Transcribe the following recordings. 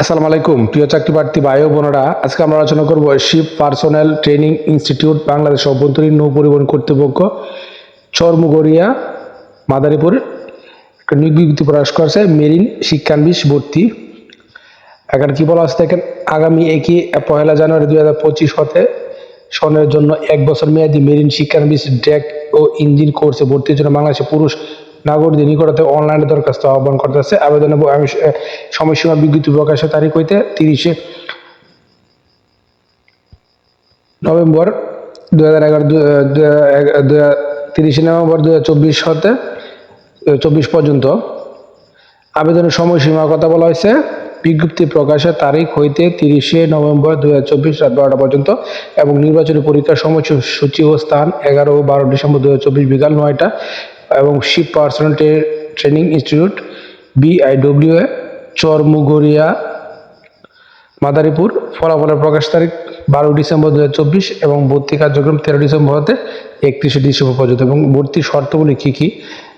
আসসালামু আলাইকুম। প্রিয় চাকরি প্রার্থী ভাই বোনেরা, আজকে আমরা আলোচনা করব ship personnel training institute Bangladesh অভ্যন্তরীণ নৌ পরিবহন কর্তৃপক্ষ চরমুগড়িয়া, মাদারীপুর। একটা নিয়োগ প্রকাশ করেছে, মেরিন শিক্ষানবিশ ভর্তি। এখানে কী বলা আছে দেখেন, আগামী একই পয়লা জানুয়ারি দুই হাজার পঁচিশ হতে সনের জন্য এক বছর মেয়াদী মেরিন শিক্ষানবিশ ডেক ও ইঞ্জিন কোর্সে ভর্তির জন্য বাংলাদেশে পুরুষ নাগরিকদের নিকটতে অনলাইনে দরখাস্ত আহ্বান করতেছে। আমি সময়সীমা বিজ্ঞপ্তি প্রকাশের তারিখ হইতে তিরিশে নভেম্বর দু হাজার এগারো তিরিশে নভেম্বর দু হাজার চব্বিশ হতে চব্বিশ পর্যন্ত। আবেদনের সময়সীমার কথা বলা হয়েছে। বিজ্ঞপ্তি প্রকাশের তারিখ হইতে তিরিশে নভেম্বর দু হাজার চব্বিশ রাত বারোটা পর্যন্ত এবং নির্বাচনী পরীক্ষার সময়সূচি ও স্থান এগারো ও বারো ডিসেম্বর দু হাজার চব্বিশ বিকাল নয়টা। এবং ship personnel training institute BIW এ চরমুগরিয়া, মাদারীপুর। ফলাফলের প্রকাশ তারিখ বারো ডিসেম্বর দু এবং ভর্তি কার্যক্রম তেরো ডিসেম্বর হতে একত্রিশে ডিসেম্বর পর্যন্ত। এবং ভর্তির শর্তগুলি কী কী?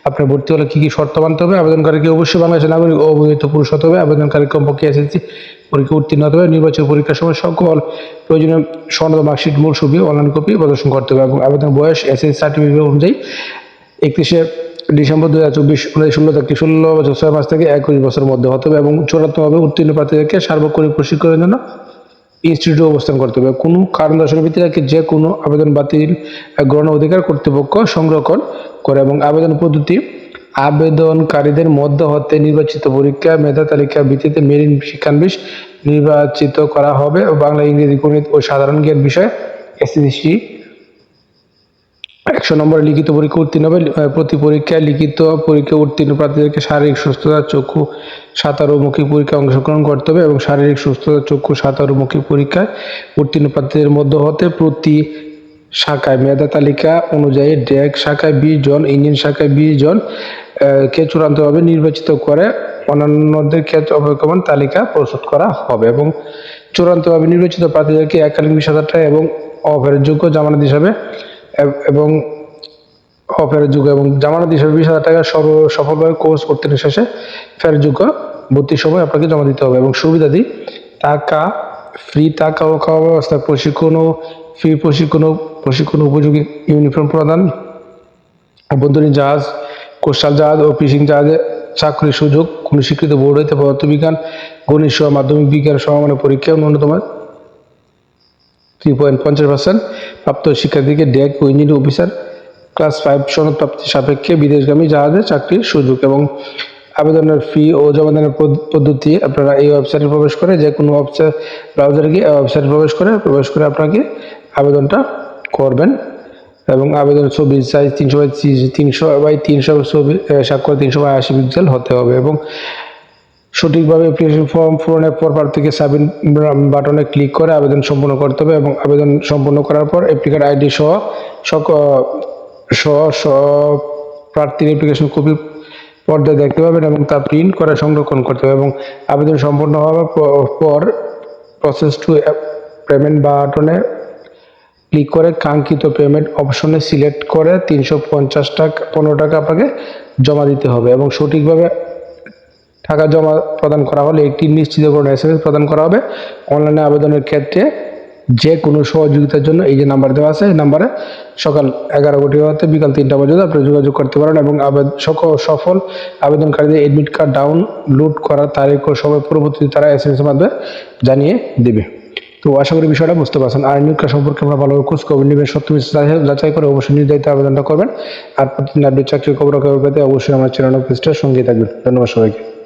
আপনার ভর্তি হলে কী কী শর্ত মানতে হবে? আবেদনকারীকে অবশ্যই বাংলাদেশের নাগরিক অবহিত পুরুষ হতে হবে? আবেদনকারী কমপক্ষে এসএসসি পরীক্ষা উত্তীর্ণ হতে হবে? নির্বাচন পরীক্ষার সময় সকল প্রয়োজনীয় সনদ, মার্কশিট, মূল ছবি অনলাইন কপি প্রদর্শন করতে হবে এবং আবেদন বয়স এসএসসি সার্টিফিকেট অনুযায়ী একত্রিশে ডিসেম্বর দু হাজার চব্বিশ অনুযায়ী ষোলো থেকে ষোলো বছর ছয় মাস থেকে একুশ বছরের মধ্যে হতে হবে এবং চূড়ান্তভাবে উত্তীর্ণ প্রার্থীদেরকে সার্বক্ষণিক প্রশিক্ষণের জন্য ইনস্টিটিউটে অবস্থান করতে হবে। কোনো কারণ দর্শনের ভিত্তিতে যে কোনো আবেদন বাতিল গ্রহণ অধিকার কর্তৃপক্ষ সংরক্ষণ করে এবং আবেদন পদ্ধতি আবেদনকারীদের মধ্য হতে নির্বাচিত পরীক্ষা, মেধা তালিকার ভিত্তিতে মেরিন শিক্ষানবিশ নির্বাচিত করা হবে। বাংলা, ইংরেজি গণিত ও সাধারণ জ্ঞান বিষয়ে এসএসসি একশো নম্বরে লিখিত পরীক্ষা উত্তীর্ণ হবে। প্রতি পরীক্ষায় লিখিত পরীক্ষা উত্তীর্ণ প্রার্থীদেরকে শারীরিক সুস্থতা, চক্ষু সাঁতার ও পরীক্ষায় অংশগ্রহণ করতে হবে এবং শারীরিক সুস্থতা, চক্ষু সাঁতার ও পরীক্ষায় উত্তীর্ণ প্রার্থীদের মধ্য হতে প্রতি শাখায় মেধা তালিকা অনুযায়ী ড্যাক শাখায় বিশ জন, ইঞ্জিন শাখায় বিশ জন কে চূড়ান্তভাবে নির্বাচিত করে অন্যান্যদের ক্ষেত্রে অবকমন তালিকা প্রস্তুত করা হবে এবং চূড়ান্তভাবে নির্বাচিত প্রার্থীদেরকে হাজার টাকা এবং অফেরযোগ্য জামানত হিসাবে এব- এবং অফেরযোগ্য এবং জামানত হিসাবে বিশ হাজার টাকা সর্ব- সফলভাবে কোর্স উত্তীর্ণ শেষে ফেরতযোগ্য ভর্তির সময় আপনাকে জমা দিতে হবে এবং সুবিধাদি টাকা ফ্রি টাকা ও খাওয়া ব্যবস্থা, প্রশিক্ষণ ও ফ্রি প্রশিক্ষণ প্রশিক্ষণ উপযোগী ইউনিফর্ম প্রদান, অভ্যন্তরীণ জাহাজ কোস্টাল জাহাজ ও ফিশিং জাহাজে চাকরির সুযোগ, কোনো স্বীকৃত বোর্ড হইতে পদার্থবিজ্ঞান, গণিত সহ মাধ্যমিক বিজ্ঞান সমমানের পরীক্ষা ন্যূনতম থ্রি পয়েন্ট পঞ্চাশ পার্সেন্ট প্রাপ্ত শিক্ষার্থীকে ডেক ও ইঞ্জিনিয়ারিং অফিসার ক্লাস ফাইভ সনদ প্রাপ্তি সাপেক্ষে বিদেশগামী জাহাজে চাকরির সুযোগ এবং আবেদনের ফি ও জমাদানের পদ- পদ্ধতি। আপনারা এই ওয়েবসাইটে প্রবেশ করে যে কোনো ওয়েবসাইট ব্রাউজারে গিয়ে ওয়েবসাইটে প্রবেশ করে প্রবেশ করে আপনাকে আবেদনটা করবেন এবং আবেদন ছবি সাইজ তিনশো বাই তিনশো বাই তিনশো ছবি স্বাক্ষর তিনশো বাই আশি পিক্সেল হতে হবে এবং সঠিকভাবে অ্যাপ্লিকেশন ফর্ম পূরণের পর প্রার্থীকে সাবমিট বাটনে ক্লিক করে আবেদন সম্পূর্ণ করতে হবে এবং আবেদন সম্পূর্ণ করার পর অ্যাপ্লিকার আইডি সহ সক, সহ প্রার্থীর অ্যাপ্লিকেশন কপি পর্দায় দেখতে পাবেন এবং তা প্রিন্ট করে সংরক্ষণ করতে হবে এবং আবেদন সম্পূর্ণ হওয়ার পর প্রসেস টু পেমেন্ট বাটনে ক্লিক করে কাঙ্ক্ষিত পেমেন্ট অপশনে সিলেক্ট করে তিনশো পঞ্চাশ টাকা, পনেরো টাকা আপনাকে জমা দিতে হবে এবং সঠিকভাবে টাকা জমা প্রদান করা হলে একটি নিশ্চিতকরণ এস এস প্রদান করা হবে। অনলাইনে আবেদনের ক্ষেত্রে যে কোনো সহযোগিতার জন্য এই যে নাম্বার দেওয়া আছে, এই নাম্বারে সকাল এগারো কোটি হতে বিকাল তিনটা পর্যন্ত আপনি যোগাযোগ করতে পারেন এবং সকল সফল আবেদনকারীদের এডমিট কার্ড ডাউনলোড করার তারিখ ও সময় পরবর্তীতে তারা এস এম এস মাধ্যমে জানিয়ে দেবে। তো আশা করি বিষয়টা বুঝতে পারছেন। আর নিয়োগ সম্পর্কে আমরা ভালোভাবে খোঁজ খবর নেবেন, সত্য যাচাই- করে অবশ্যই নির্ধারিত আবেদনটা করবেন। আর প্রতিদিন আপডেট চাকরির খবর পেতে অবশ্যই আমার চ্যানেল পেজটার সঙ্গে থাকবেন। ধন্যবাদ সবাইকে।